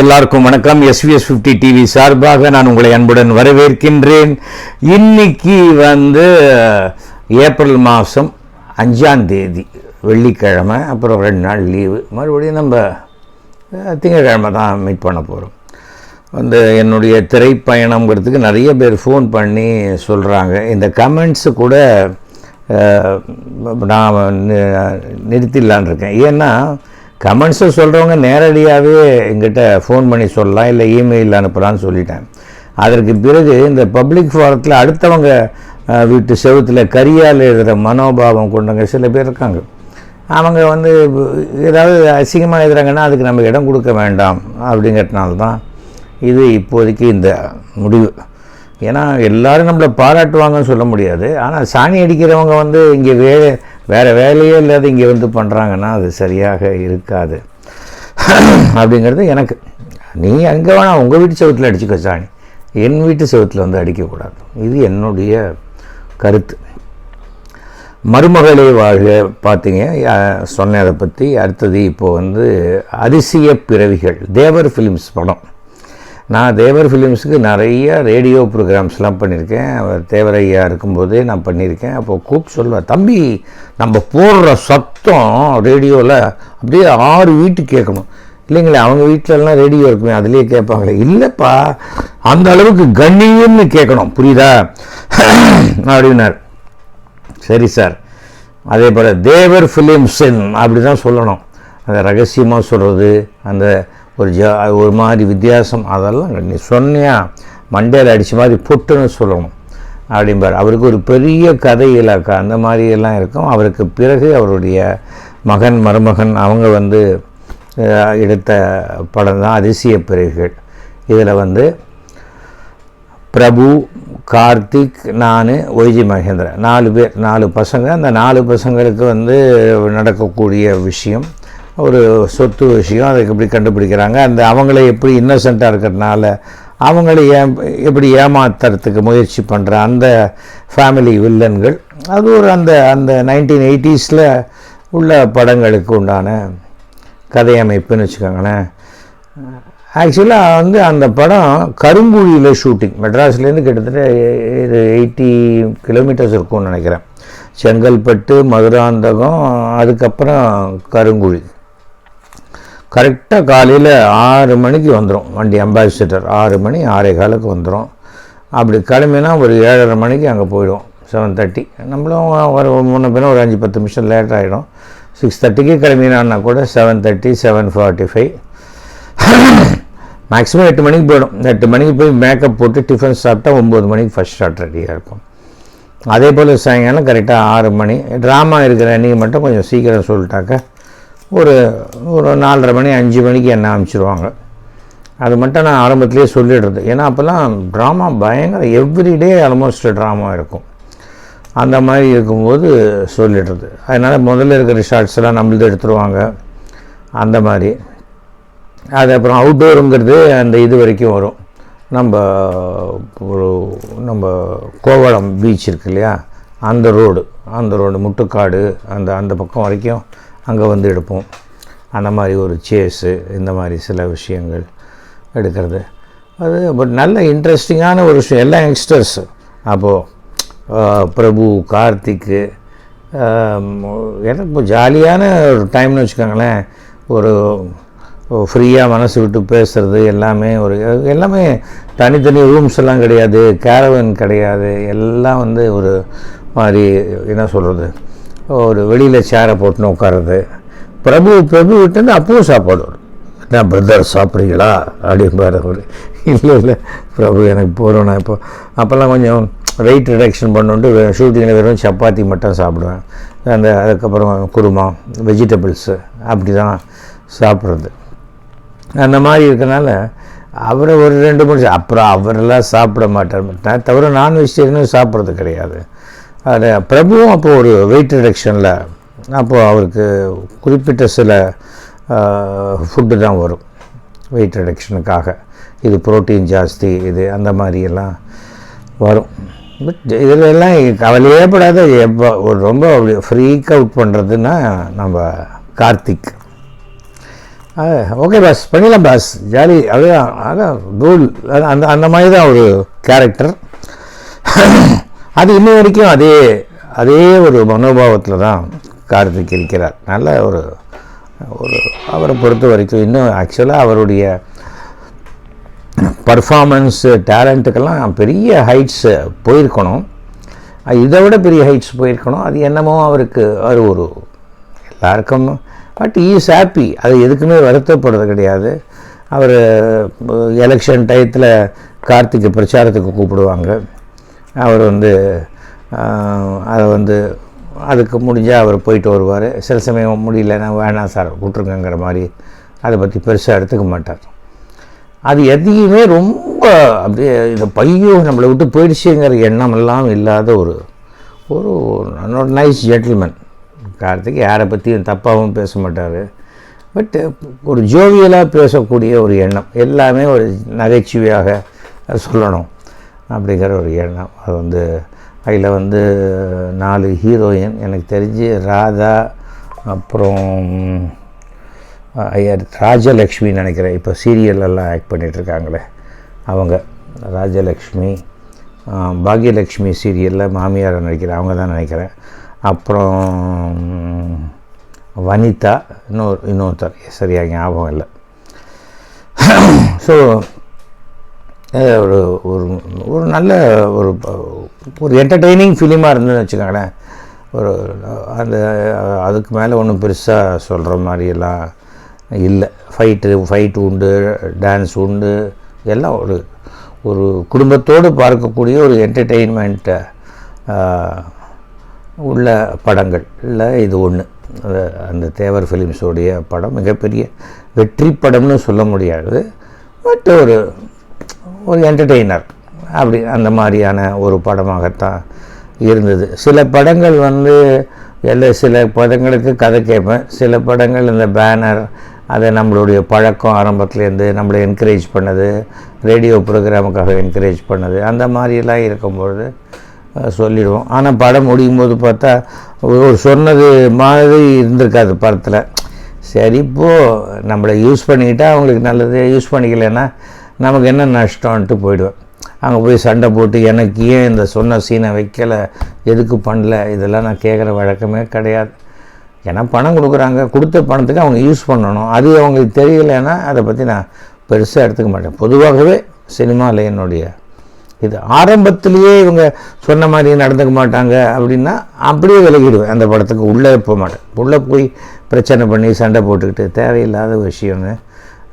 எல்லாருக்கும் வணக்கம். SVS fifty TV சார்பாக நான் உங்களை அன்புடன் வரவேற்கின்றேன். இன்னைக்கு வந்து ஏப்ரல் மாதம் அஞ்சாம் தேதி வெள்ளிக்கிழமை அப்புறம் ரெண்டு நாள் லீவு. மறுபடியும் நம்ம திங்கக்கிழமை தான் மீட் பண்ண போகிறோம் வந்து என்னுடைய திரைப்பயணங்கிறதுக்கு நிறைய பேர் ஃபோன் பண்ணி சொல்கிறாங்க இந்த கமெண்ட்ஸு கூட நான் நிறுத்திடலான் இருக்கேன். ஏன்னா கமெண்ட்ஸை சொல்கிறவங்க நேரடியாகவே எங்கிட்ட ஃபோன் பண்ணி சொல்லலாம் இல்லை இமெயில் அனுப்பலாம்னு சொல்லிட்டேன் அதற்கு பிறகு இந்த பப்ளிக் ஃபாரத்தில் அடுத்தவங்க வீட்டு செவத்தில் கரியால் எழுதுகிற மனோபாவம் கொண்டவங்க சில பேர் இருக்காங்க. அவங்க வந்து ஏதாவது அசிங்கமாக எழுதுறாங்கன்னா அதுக்கு நம்ம இடம் கொடுக்க வேண்டாம் அப்படிங்கிறதுனால தான் இது இப்போதைக்கு இந்த முடிவு. ஏன்னா எல்லோரும் நம்மளை பாராட்டுவாங்கன்னு சொல்ல முடியாது. ஆனால் சாணி அடிக்கிறவங்க வந்து இங்கே வே வேறு வேலையே இல்லாத இங்கே வந்து பண்ணுறாங்கன்னா அது சரியாக இருக்காது. அப்படிங்கிறது எனக்கு. நீ அங்கே வேணாம் உங்கள் வீட்டு செவத்தில் அடிச்சுக்க சாணி. என் வீட்டு செவத்தில் வந்து அடிக்கக்கூடாது. இது என்னுடைய கருத்து. மருமகளே வாழ்க. பார்த்தீங்க சொன்னேன் அதை பற்றி அடுத்தது இப்போது வந்து அதிசய பிறவிகள். தேவர் ஃபிலிம்ஸ் படம். நான் தேவர் ஃபிலிம்ஸுக்கு நிறைய ரேடியோ ப்ரோக்ராம்ஸ்லாம் பண்ணியிருக்கேன். அவர் தேவரையா இருக்கும்போதே நான் பண்ணியிருக்கேன். அப்போ கூப்பிட்டு சொல்லுவேன் தம்பி நம்ம போடுற சத்தம் ரேடியோவில் அப்படியே ஆறு வீட்டுக்கு கேட்கணும். இல்லைங்களே அவங்க வீட்டிலலாம் ரேடியோ இருக்குமே அதுலேயே கேட்பாங்களே. இல்லைப்பா அந்த அளவுக்கு கண்ணியம்னு கேட்கணும். புரியுதா? அப்படின்னார். சரி சார் அதே போல் தேவர் ஃபிலிம்ஸின் அப்படி தான் சொல்லணும். அந்த ரகசியமாக சொல்கிறது அந்த ஒரு ஜா ஒரு மாதிரி வித்தியாசம் அதெல்லாம் நீ சொன்னியா? மண்டையில் அடித்த மாதிரி பொட்டுன்னு சொல்லணும். அப்படிம்பார் அவருக்கு ஒரு பெரிய கதை இலாக்கா அந்த மாதிரி எல்லாம் இருக்கும். அவருக்கு பிறகு அவருடைய மகன் மருமகன் அவங்க வந்து அஹ், எடுத்த படம் தான் அதிசய பிறகுகள் இதில் வந்து பிரபு கார்த்திக் நான் ஒய்ஜி மகேந்திரன் நாலு பேர் நாலு பசங்க. அந்த நாலு பசங்களுக்கு வந்து நடக்கக்கூடிய விஷயம் ஒரு சொத்து விஷயம் அதுக்கு எப்படி கண்டுபிடிக்கிறாங்க. அந்த அவங்கள எப்படி இன்னசென்ட்டாக இருக்கிறதுனால அவங்கள ஏ எப்படி ஏமாத்துறதுக்கு முயற்சி பண்ணுற அந்த ஃபேமிலி வில்லன்கள் அது ஒரு அந்த அந்த நைன்டீன் எயிட்டிஸில் உள்ள படங்களுக்கு உண்டான கதை அமைப்புன்னு வச்சுக்கோங்களேன். ஆக்சுவலாக வந்து அந்த படம் கருங்குழியில் ஷூட்டிங் மெட்ராஸ்லேருந்து கிட்டத்தட்ட எயிட்டி கிலோமீட்டர்ஸ் இருக்கும்னு நினைக்கிறேன். செங்கல்பட்டு மதுராந்தகம் அதுக்கப்புறம் கருங்குழி கரெக்டாக காலையில் ஆறு மணிக்கு வந்துடும் வண்டி அம்பாசிடர் ஆறு மணி ஆறே காலுக்கு வந்துடும் அப்படி கிளம்பினா ஒரு ஏழரை மணிக்கு அங்கே போயிடும். செவன் தேர்ட்டி நம்மளும் ஒரு முன்ன பின்ன ஒரு அஞ்சு பத்து நிமிஷம் லேட் ஆகிடும் சிக்ஸ் தேர்ட்டிக்கு கிளம்பினான்னா கூட seven thirty seven forty five maximum எட்டு மணிக்கு போயிடும். எட்டு மணிக்கு போய் மேக்கப் போட்டு டிஃபன் சாப்பிட்டா ஒம்பது மணிக்கு ஃபஸ்ட் ஷாட் ரெடியாக இருக்கும். அதே போல் சாயங்காலம் கரெக்டாக ஆறு மணி. ட்ராமா இருக்கிற அன்றைக்கி மட்டும் கொஞ்சம் சீக்கிரம் சொல்லிட்டாக்க ஒரு ஒரு நாலரை மணி அஞ்சு மணிக்கு என்ன அனுப்பிச்சிருவாங்க. அது மட்டும் நான் ஆரம்பத்துலேயே சொல்லிடுறது. ஏன்னா அப்போல்லாம் ட்ராமா பயங்கர எவ்ரிடே ஆல்மோஸ்ட் ட்ராமா இருக்கும். அந்த மாதிரி இருக்கும்போது சொல்லிடுறது. அதனால் முதல்ல இருக்கிற ஷார்ட்ஸ் எல்லாம் நம்மளது எடுத்துருவாங்க. அந்த மாதிரி. அது அப்புறம் அவுட்டோருங்கிறது அந்த இது வரைக்கும் வரும். நம்ம ஒரு நம்ம கோவளம் பீச் இருக்கு இல்லையா? அந்த ரோடு அந்த ரோடு முட்டுக்காடு அந்த அந்த பக்கம் வரைக்கும் அங்கே வந்து எடுப்போம். அந்த மாதிரி ஒரு சேஸு இந்த மாதிரி சில விஷயங்கள் எடுக்கிறது. அது பட் நல்ல இன்ட்ரெஸ்டிங்கான ஒரு விஷயம். எல்லாம் யங்ஸ்டர்ஸ் அப்போது பிரபு கார்த்திக்கு எனக்கு இப்போ ஜாலியான ஒரு டைம்னு வச்சுக்கோங்களேன். ஒரு ஃப்ரீயாக மனசு விட்டு பேசுகிறது எல்லாமே ஒரு எல்லாமே தனித்தனி ரூம்ஸ் எல்லாம் கிடையாது. கேரவன் கிடையாது. எல்லாம் வந்து ஒரு மாதிரி என்ன சொல்கிறது ஒரு வெளியில் சேரை போட்டுன்னு உட்காருறது. பிரபு பிரபு விட்டு அப்பவும் சாப்பாடு வரும். என்ன பிரதர் சாப்பிட்றீங்களா? அப்படிம்பாரு அவர் இல்லை இல்லை பிரபு எனக்கு போகிறோம் நான் இப்போ அப்போல்லாம் கொஞ்சம் வெயிட் ரிடக்ஷன் பண்ணுன்ட்டு ஷூட்டிங்கில் வெறும் சப்பாத்தி மட்டும் சாப்பிடுவேன். அந்த அதுக்கப்புறம் குருமா வெஜிடபிள்ஸு அப்படி தான் சாப்பிட்றது. அந்த மாதிரி இருக்கனால அவரை ஒரு ரெண்டு மூணு அப்புறம் அவரெல்லாம் சாப்பிட மாட்டார். தவிர நான் வெஜிடேரியனும் சாப்பிட்றது கிடையாது. அது பிரபுவும் அப்போது ஒரு வெயிட் ரிடக்ஷனில் அப்போது அவருக்கு குறிப்பிட்ட சில ஃபுட்டு தான் வரும். வெயிட் ரிடக்ஷனுக்காக இது புரோட்டீன் ஜாஸ்தி இது அந்த மாதிரியெல்லாம் வரும். பட் இதில் எல்லாம் கவலையே படாத எப்போ ஒரு ரொம்ப அப்படி ஃப்ரீக் அவுட் பண்ணுறதுன்னா நம்ம கார்த்திக். ஓகே பாஸ் பண்ணிடலாம் பாஸ் ஜாலி அதுதான் அதான் ரூல் அது அந்த அந்த மாதிரி தான் ஒரு கேரக்டர் அது இன்ன வரைக்கும் அதே அதே ஒரு மனோபாவத்தில் தான் கார்த்திக் இருக்கிறார். நல்ல ஒரு ஒரு அவரை பொறுத்த வரைக்கும் இன்னும் ஆக்சுவலாக அவருடைய பர்ஃபார்மன்ஸு டேலண்ட்டுக்கெல்லாம் பெரிய ஹைட்ஸ் போயிருக்கணும். இதை விட பெரிய ஹைட்ஸ் போயிருக்கணும். அது என்னமோ அவருக்கு அது ஒரு எல்லாருக்கும் பட் ஈஸ் ஹாப்பி அது எதுக்குமே வருத்தப்படுறது கிடையாது. அவர் எலெக்ஷன் டயத்தில் கார்த்திகை பிரச்சாரத்துக்கு கூப்பிடுவாங்க. அவர் வந்து அதை வந்து அதுக்கு முடிஞ்சால் அவர் போயிட்டு வருவார். சில சமயம் முடியலன்னா வேணாம் சார் விட்ருங்கங்கிற மாதிரி அதை பற்றி பெருசாக எடுத்துக்க மாட்டார். அது எதையுமே ரொம்ப அப்படியே இந்த பையோ நம்மளை விட்டு போயிடுச்சுங்கிற எண்ணம் எல்லாம் இல்லாத ஒரு ஒரு நைஸ் ஜென்டில்மேன் கார்த்திக் யாரை பற்றியும் தப்பாகவும் பேச மாட்டார். பட்டு ஒரு ஜோவியலாக பேசக்கூடிய ஒரு எண்ணம். எல்லாமே ஒரு நகைச்சுவையாக சொல்லணும். அப்படிங்கிற ஒரு எண்ணம். அது வந்து அதில் வந்து நாலு ஹீரோயின் எனக்கு தெரிஞ்சு ராதா அப்புறம் ஐயா ராஜலக்ஷ்மி நினைக்கிறேன். இப்போ சீரியலெல்லாம் ஆக்ட் பண்ணிகிட்ருக்காங்களே அவங்க. ராஜலக்ஷ்மி பாக்யலக்ஷ்மி சீரியலில் மாமியார் நடிக்கிறேன் அவங்க தான் நினைக்கிறேன். அப்புறம் வனிதா இன்னொரு இன்னொருத்தர். சரியாக ஞாபகம் இல்லை. ஸோ ஒரு ஒரு ஒரு நல்ல ஒரு ஒரு என்டர்டெய்னிங் ஃபிலிமாக இருந்ததுன்னு வச்சுக்கோங்களேன். ஒரு அந்த அதுக்கு மேலே ஒன்றும் பெருசாக சொல்கிற மாதிரியெல்லாம் இல்லை. ஃபைட்டு ஃபைட் உண்டு டான்ஸ் உண்டு எல்லாம் ஒரு ஒரு குடும்பத்தோடு பார்க்கக்கூடிய ஒரு என்டர்டெயின்மெண்ட்டை உள்ள படங்களில் இது ஒன்று அந்த தேவர் ஃபிலிம்ஸோடைய படம் மிகப்பெரிய வெற்றி படம்னு சொல்ல முடியாது. பட் ஒரு ஒரு என்டர்டெய்னர் அப்படி அந்த மாதிரியான ஒரு படமாகத்தான் இருந்தது. சில படங்கள் வந்து எல்லா சில படங்களுக்கு கதை கேட்பேன். சில படங்கள் இந்த பேனர் அதை நம்மளுடைய பழக்கம் ஆரம்பத்துலேருந்து நம்மளை என்கரேஜ் பண்ணது ரேடியோ ப்ரோக்ராமுக்காக என்கரேஜ் பண்ணது அந்த மாதிரிலாம் இருக்கும்பொழுது சொல்லிடுவோம். ஆனால் படம் முடியும் போது பார்த்தா ஒரு சொன்னது மாதிரி இருந்திருக்காது படத்தில். சரி இப்போது நம்மளை யூஸ் பண்ணிக்கிட்டால் அவங்களுக்கு நல்லது யூஸ் பண்ணிக்கலைன்னா நமக்கு என்ன நஷ்டம்ன்ட்டு போயிடுவேன். அங்கே போய் சண்டை போட்டு எனக்கு ஏன் இந்த சொன்ன சீனை வைக்கலை? எதுக்கு பண்ணல? இதெல்லாம் நான் கேட்குற வழக்கமே கிடையாது. ஏன்னா பணம் கொடுக்குறாங்க. கொடுத்த பணத்துக்கு அவங்க யூஸ் பண்ணணும். அது அவங்களுக்கு தெரியலைன்னா அதை பற்றி நான் பெருசாக எடுத்துக்க மாட்டேன். பொதுவாகவே சினிமாவில் என்னுடைய இது ஆரம்பத்திலேயே இவங்க சொன்ன மாதிரி நடந்துக்க மாட்டாங்க அப்படின்னா அப்படியே விலகிடுவேன். அந்த படத்துக்கு உள்ளே போக மாட்டேன். உள்ளே போய் பிரச்சனை பண்ணி சண்டை போட்டுக்கிட்டு தேவையில்லாத விஷயம்னு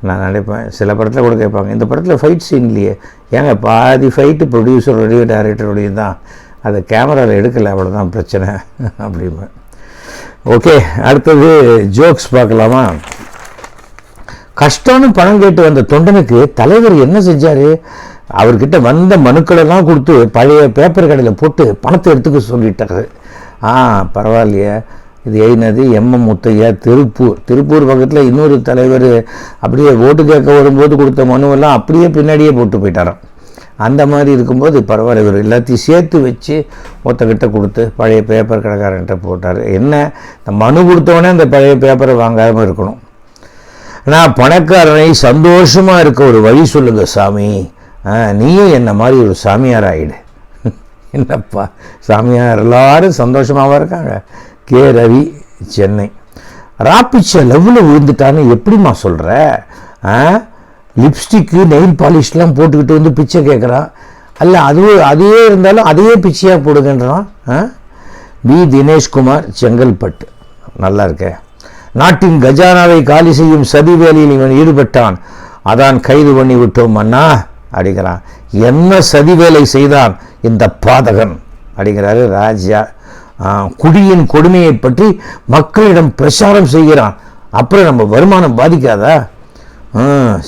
நான் நினைப்பேன். சில படத்தில் கூட கேட்பாங்க இந்த படத்தில் ஃபைட் சீன் இல்லையே. ஏங்க பாதி ஃபைட்டு ப்ரொடியூசருடைய டைரக்டருடைய தான். அதை கேமராவில் எடுக்கலை அவ்வளோதான் பிரச்சனை அப்படிம்பேன். ஓகே அடுத்தது ஜோக்ஸ் பார்க்கலாமா? கஷ்டம்னு பணம் கேட்டு வந்த தொண்டனுக்கு தலைவர் என்ன செஞ்சாரு? அவர்கிட்ட வந்த மனுக்களெல்லாம் கொடுத்து பழைய பேப்பர் கடையில் போட்டு பணத்தை எடுத்துக்க சொல்லிட்டாரு. ஆ பரவாயில்லையே. இது எழுதினது எம்எம் முத்தையா திருப்பூர். திருப்பூர் பக்கத்தில் இன்னொரு தலைவர் அப்படியே ஓட்டு கேட்க வரும்போது கொடுத்த மனுவெல்லாம் அப்படியே பின்னாடியே போட்டு போயிட்டாராம். அந்த மாதிரி இருக்கும்போது பரவாயில்ல இவர் எல்லாத்தையும் சேர்த்து வச்சு ஒருத்தக்கிட்ட கொடுத்து பழைய பேப்பர் கடைக்காரன்ட்ட போட்டார். என்ன? இந்த மனு கொடுத்தவொடனே அந்த பழைய பேப்பரை வாங்காமல் இருக்கணும். நான் பணக்காரனை சந்தோஷமாக இருக்க ஒரு வழி சொல்லுங்க சாமி. ஆ, நீயும் என்ன மாதிரி ஒரு சாமியார் ஆயிடு என்னப்பா சாமியார் எல்லாரும் சந்தோஷமாகவும் இருக்காங்க? கே ரவி சென்னை. ராப்பிச்சை லவ்வில் விழுந்துட்டான்னு எப்படிம்மா சொல்கிற ஆ? லிப்ஸ்டிக்கு நெயில் பாலிஷ்லாம் போட்டுக்கிட்டு வந்து பிச்சை கேட்குறான் அல்ல அதுவே அதுவே இருந்தாலும் அதையே பிச்சையாக போடுங்கன்றான். ஆ? பி தினேஷ்குமார் செங்கல்பட்டு. நல்லா இருக்கேன் நாட்டின் கஜானாவை காலி செய்யும் சதி வேலையில் இவன் ஈடுபட்டான். அதான் கைது பண்ணி விட்டோம் அண்ணா அப்படிங்கிறான் என்ன சதி வேலை செய்தான் இந்த பாதகன்? அப்படிங்கிறாரு ராஜா. குடியின் கொடுமையை பற்றி மக்களிடம் பிரச்சாரம் செய்கிறான். அப்புறம் நம்ம வருமானம் பாதிக்காதா?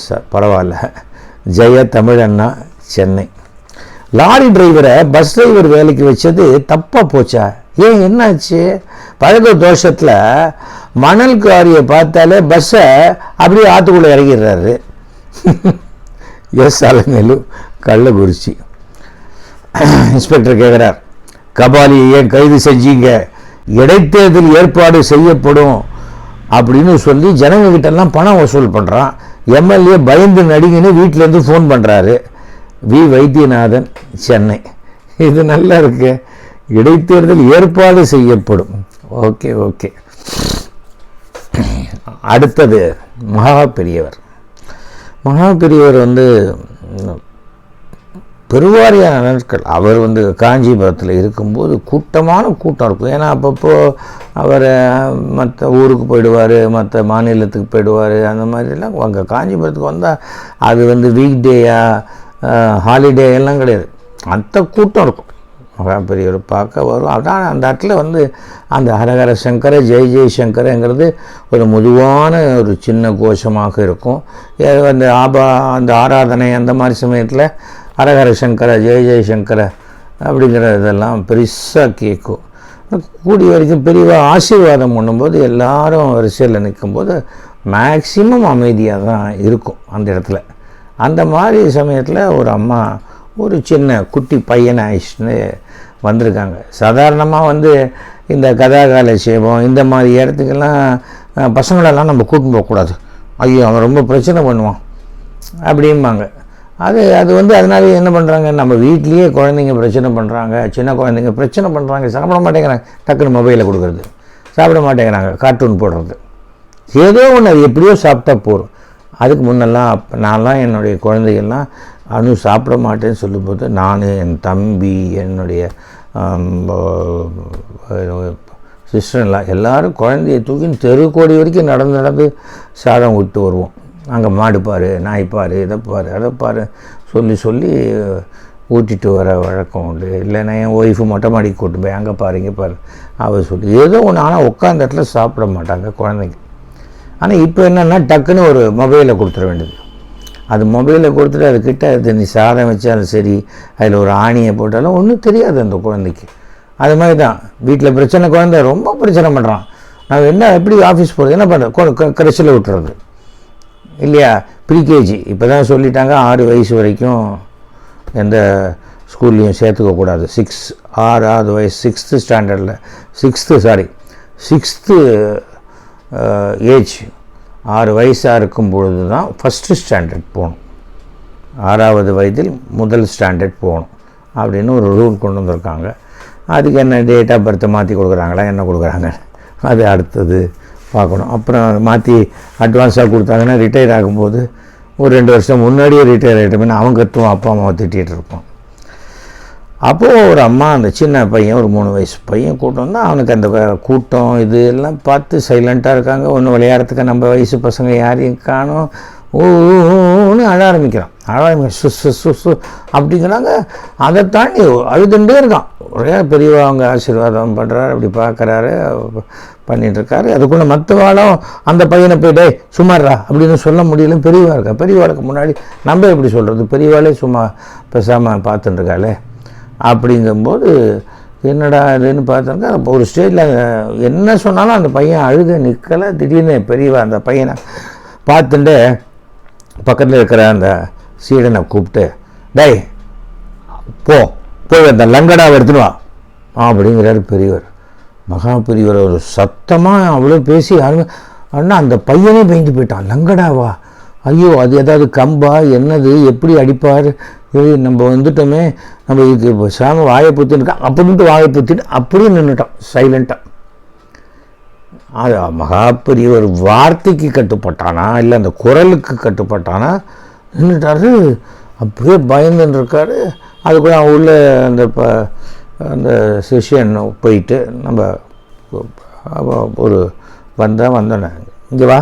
ச பரவாயில்ல. ஜெய தமிழண்ணா சென்னை. லாரி டிரைவரை பஸ் டிரைவர் வேலைக்கு வச்சது தப்பாக போச்சா? ஏன் என்னாச்சு? பழக்க தோஷத்தில் மணல் காரியை பார்த்தாலே பஸ்ஸை அப்படியே ஆற்றுக்குள்ளே இறங்கிடுறாரு எஸ் அலமேலு கள்ளக்குறிச்சி. இன்ஸ்பெக்டர் கேட்குறார் கபாலியை ஏன் கைது செஞ்சீங்க. இடைத்தேர்தல் ஏற்பாடு செய்யப்படும் அப்படின்னு சொல்லி ஜனங்ககிட்டெல்லாம் பணம் வசூல் பண்ணுறான் எம்எல்ஏ பயந்து நடிகன்னு வீட்டிலேருந்து ஃபோன் பண்ணுறாரு வி. வைத்தியநாதன் சென்னை. இது நல்லா இருக்கு. இடைத்தேர்தல் ஏற்பாடு செய்யப்படும். Okay okay. அடுத்தது மகா பெரியவர். மகா பெரியவர் வந்து பெருவாரியான நாட்கள். அவர் வந்து காஞ்சிபுரத்தில் இருக்கும்போது கூட்டமான கூட்டம் இருக்கும். ஏன்னா அப்பப்போ அவர் மற்ற ஊருக்கு போயிடுவார் மற்ற மாநிலத்துக்கு போயிடுவார் அந்த மாதிரிலாம் அங்கே காஞ்சிபுரத்துக்கு வந்தால் அது வந்து வீக் டேயா ஹாலிடே எல்லாம் கிடையாது. அந்த கூட்டம் இருக்கும். மகாபெரியவர் பார்க்க வரும். அதான் அந்த இடத்துல வந்து அந்த ஹரஹர சங்கர ஜெய் ஜெய் சங்கரங்கிறது ஒரு முதுவான ஒரு சின்ன கோஷமாக இருக்கும். அந்த ஆபா அந்த ஆராதனை அந்த மாதிரி சமயத்தில் ஹரஹர சங்கர ஜெய ஜெயசங்கர அப்படிங்கிற இதெல்லாம் பெருசாக கேட்கும் கூடிய வரைக்கும் பெரியவா ஆசீர்வாதம் பண்ணும்போது எல்லாரும் வரிசையில் நிற்கும்போது மேக்சிமம் அமைதியாக தான் இருக்கும் அந்த இடத்துல. அந்த மாதிரி சமயத்தில் ஒரு அம்மா ஒரு சின்ன குட்டி பையனை ஆயிடுச்சுன்னு வந்திருக்காங்க. சாதாரணமாக வந்து இந்த கதாகாலட்சேபம் இந்த மாதிரி இடத்துக்கெல்லாம் பசங்களெல்லாம் நம்ம கூட்டின்னு போகக்கூடாது. ஐயோ அவன் ரொம்ப பிரச்சனை பண்ணுவான் அப்படிம்பாங்க. அது அது வந்து அதனால என்ன பண்ணுறாங்க நம்ம வீட்லேயே குழந்தைங்க பிரச்சனை பண்ணுறாங்க சின்ன குழந்தைங்க பிரச்சனை பண்ணுறாங்க சாப்பிட மாட்டேங்கிறாங்க. டக்குன்னு மொபைலில் கொடுக்குறது. சாப்பிட மாட்டேங்கிறாங்க. கார்ட்டூன் போடுறது. ஏதோ ஒன்று அது எப்படியோ சாப்பிட்டா போதும். அதுக்கு முன்னெல்லாம் அப்போ நான்லாம் என்னுடைய குழந்தைகள்லாம் அணு சாப்பிட மாட்டேன்னு சொல்லும்போது நான் என் தம்பி என்னுடைய சிஸ்டர்லாம் எல்லோரும் குழந்தைய தூக்கின்னு கோடி வரைக்கும் நடந்து நடந்து சாதம் விட்டு வருவோம். அங்கே மாடு பாரு நாய் பாரு இதை பாரு அதை பாரு. சொல்லி சொல்லி ஊட்டிட்டு வர வழக்கம் உண்டு. இல்லைன்னா என் ஒய்ஃபு மொட்டை மாடிக்கு கூட்டு போய் அங்கே பாரு இங்கே பாரு. அவர் சொல்லி ஏதோ ஒன்று ஆனால் உட்காந்த இடத்துல சாப்பிட மாட்டாங்க குழந்தைங்க. ஆனால் இப்போ என்னென்னா டக்குன்னு ஒரு மொபைலை கொடுத்துட வேண்டியது. அது மொபைலை கொடுத்துட்டு அது அது நீ சாதம் வச்சாலும் சரி அதில் ஒரு ஆணியை போட்டாலும் ஒன்றும் தெரியாது அந்த குழந்தைக்கு. அது மாதிரி தான். வீட்டில் பிரச்சனை குழந்தை ரொம்ப பிரச்சனை பண்ணுறான் நான் என்ன எப்படி ஆஃபீஸ் போகிறது என்ன பண்ணுறது கரைச்சில் விட்டுறது. இல்லையா? ப்ரீகேஜி இப்போ தான் சொல்லிட்டாங்க ஆறு வயசு வரைக்கும் எந்த ஸ்கூல்லையும் சேர்த்துக்கக்கூடாது. சிக்ஸ் ஆறாவது வயசு சிக்ஸ்த்து ஸ்டாண்டர்டில் சிக்ஸ்த்து சாரி சிக்ஸ்த்து ஏஜ் ஆறு வயசாக இருக்கும் பொழுது தான் ஃபஸ்ட்டு ஸ்டாண்டர்ட் போகணும். ஆறாவது வயதில் முதல் ஸ்டாண்டர்ட் போகணும் அப்படின்னு ஒரு ரூல் கொண்டு வந்திருக்காங்க. அதுக்கு என்ன டேட் ஆஃப் பர்த்தை மாற்றி கொடுக்குறாங்களா என்ன கொடுக்குறாங்க அது அடுத்தது. பார்க்கணும். அப்புறம் மாற்றி அட்வான்ஸாக கொடுத்தாங்கன்னா ரிட்டையர் ஆகும்போது ஒரு ரெண்டு வருஷம் முன்னாடியே ரிட்டையர் ஆகிட்டோம்னா அவன் கத்துவோம் அப்பா அம்மாவை திட்டிகிட்டு இருப்போம். அப்போது ஒரு அம்மா அந்த சின்ன பையன் ஒரு மூணு வயசு பையன் கூட்டம் தான் அவனுக்கு அந்த கூட்டம் இது எல்லாம் பார்த்து சைலண்ட்டாக இருக்காங்க. ஒன்று விளையாடுறதுக்கு நம்ம வயசு பசங்க யாரையும் காணும். ஊன்னு அழ ஆரம்பிக்கிறான். அழகாக சு சு சு சு அப்படிங்கிறாங்க அதை தாண்டி அழுதுண்டே இருக்கான். ஒரே பெரியவா அவங்க ஆசீர்வாதம் பண்ணுறாரு அப்படி பார்க்குறாரு பண்ணிகிட்ருக்காரு அதுக்குள்ளே மற்றவாளும் அந்த பையனை போய் டேய் சும்மாறா அப்படின்னு சொல்ல முடியல. பெரியவா இருக்கா? பெரியவாளுக்கு முன்னாடி நம்ம எப்படி சொல்கிறது பெரியவாளே சும்மா பேசாமல் பார்த்துட்டுருக்காளே. அப்படிங்கும்போது என்னடா இதுன்னு பார்த்தாங்க அப்போ ஒரு ஸ்டேஜில் என்ன சொன்னாலும் அந்த பையன் அழுத நிற்கலை திடீர்னு பெரியவா அந்த பையனை பார்த்துட்டு பக்கத்தில் இருக்கிற அந்த சீடனை கூப்பிட்டு டேய் போ போய் அந்த லங்கடாவை எடுத்துன்னு வா. அப்படிங்கிறாரு பெரியவர். மகா பெரியவர் ஒரு சத்தமாக அவ்வளோ பேசி யாருமே ஆனால் அந்த பையனே பயந்து போயிட்டான். லங்கடாவா? ஐயோ அது ஏதாவது கம்பா? என்னது? எப்படி அடிப்பார்? நம்ம வந்துட்டோமே. நம்ம இதுக்கு இப்போ சாமி வாயை பூத்தின்னு அப்படின்ட்டு வாயை புத்திட்டு அப்படியே நின்றுட்டான் சைலண்ட்டாக அது மகா பெரியவர் வார்த்தைக்கு கட்டுப்பட்டானா? இல்லை அந்த குரலுக்கு கட்டுப்பட்டானா? நின்றுட்டாரு அப்படியே பயந்துன்னு இருக்காரு அதுக்குள்ள அவன் உள்ள அந்த ப அந்த சிஷியன் போயிட்டு நம்ம ஒரு வந்தால் வந்தோன்னே இங்கே வா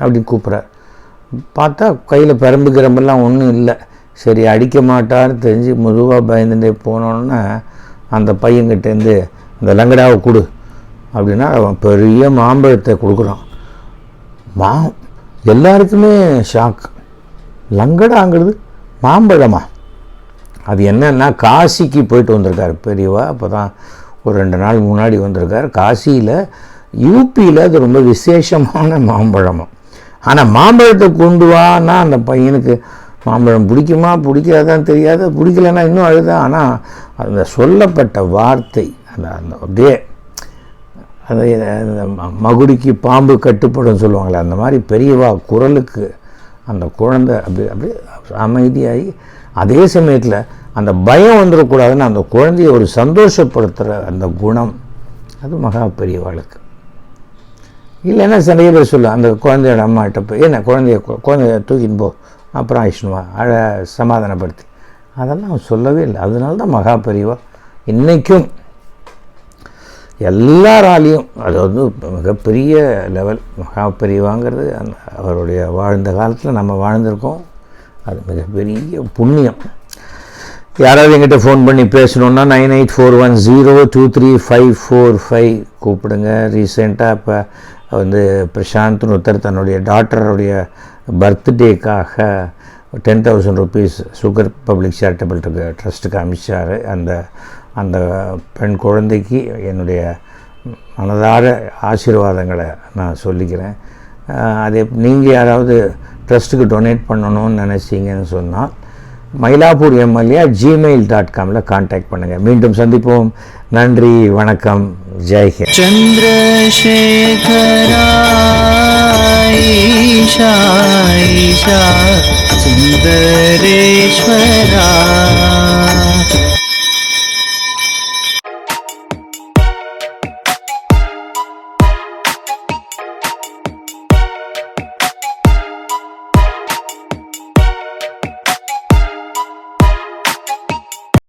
அப்படின்னு கூப்பிட்றார். பார்த்தா கையில் பிரம்பு கிரம்பெல்லாம் ஒன்றும் இல்லை. சரி அடிக்க மாட்டார்னு தெரிஞ்சு மெதுவாக பயந்துட்டே போனோன்னே அந்த பையன்கிட்டேருந்து அந்த லங்கடாவை கொடு அப்படின்னா அவன் பெரிய மாம்பழத்தை கொடுக்குறான். மா எல்லாருக்குமே ஷாக் லங்கடாங்கிறது மாம்பழமா? அது என்னென்னா காசிக்கு போயிட்டு வந்திருக்கார். பெரியவா அப்போ தான் ஒரு ரெண்டு நாள் முன்னாடி வந்திருக்கார். காசியில் யூபியில் அது ரொம்ப விசேஷமான மாம்பழமும் ஆனால் மாம்பழத்தை கொண்டு வான்னா அந்த பையனுக்கு மாம்பழம் பிடிக்குமா பிடிக்காதான்னு தெரியாது. பிடிக்கலன்னா இன்னும் அழுதான் ஆனால் அந்த சொல்லப்பட்ட வார்த்தை அந்த அந்த அப்படியே அந்த மகுடிக்கு பாம்பு கட்டுப்படும் சொல்லுவாங்களே அந்த மாதிரி பெரியவா குரலுக்கு அந்த குழந்தை அப்படி அப்படி அமைதியாகி அதே சமயத்தில் அந்த பயம் வந்துடக்கூடாதுன்னு அந்த குழந்தைய ஒரு சந்தோஷப்படுத்துகிற அந்த குணம் அது மகா வாழ்க்கை இல்லைன்னா நிறைய பேர் சொல்லுவாங்க அந்த குழந்தையோட அம்மாட்ட போய் என்ன குழந்தைய கு- குழந்தைய தூக்கின்னு போ அப்புறம் ஆயிஷ்ணுவா அழ சமாதானப்படுத்தி. அதெல்லாம் அவன் சொல்லவே இல்லை. அதனால தான் மகா பெரியவா. இன்றைக்கும் எல்லாராலையும் அது வந்து மிகப்பெரிய லெவல் மகாபெரியவாங்கிறது அந்த அவருடைய வாழ்ந்த காலத்தில் நம்ம வாழ்ந்திருக்கோம். அது மிகப்பெரிய புண்ணியம். யாராவது எங்கிட்ட ஃபோன் பண்ணி பேசணுன்னா nine eight four one zero two three five four five கூப்பிடுங்க. ரீசெண்டாக இப்போ வந்து பிரசாந்த்னு ஒருத்தர் தன்னுடைய டாட்டருடைய பர்த்டேக்காக ten thousand rupees sugar public charitable ட்ரஸ்ட்டுக்கு அமிச்சார். அந்த அந்த பெண் குழந்தைக்கு என்னுடைய மனதார ஆசீர்வாதங்களை நான் சொல்லிக்கிறேன். அதே நீங்கள் யாராவது ட்ரஸ்ட்டுக்கு டொனேட் பண்ணணும்னு நினச்சிங்கன்னு சொன்னால் மயிலாப்பூர் எம்எல்ஏ ஜிமெயில் டாட் காமில் காண்டாக்ட் பண்ணுங்கள் மீண்டும் சந்திப்போம். நன்றி வணக்கம். ஜெய்ஹே சந்திரசேகராயிஷா சுந்தரேஸ்வரா.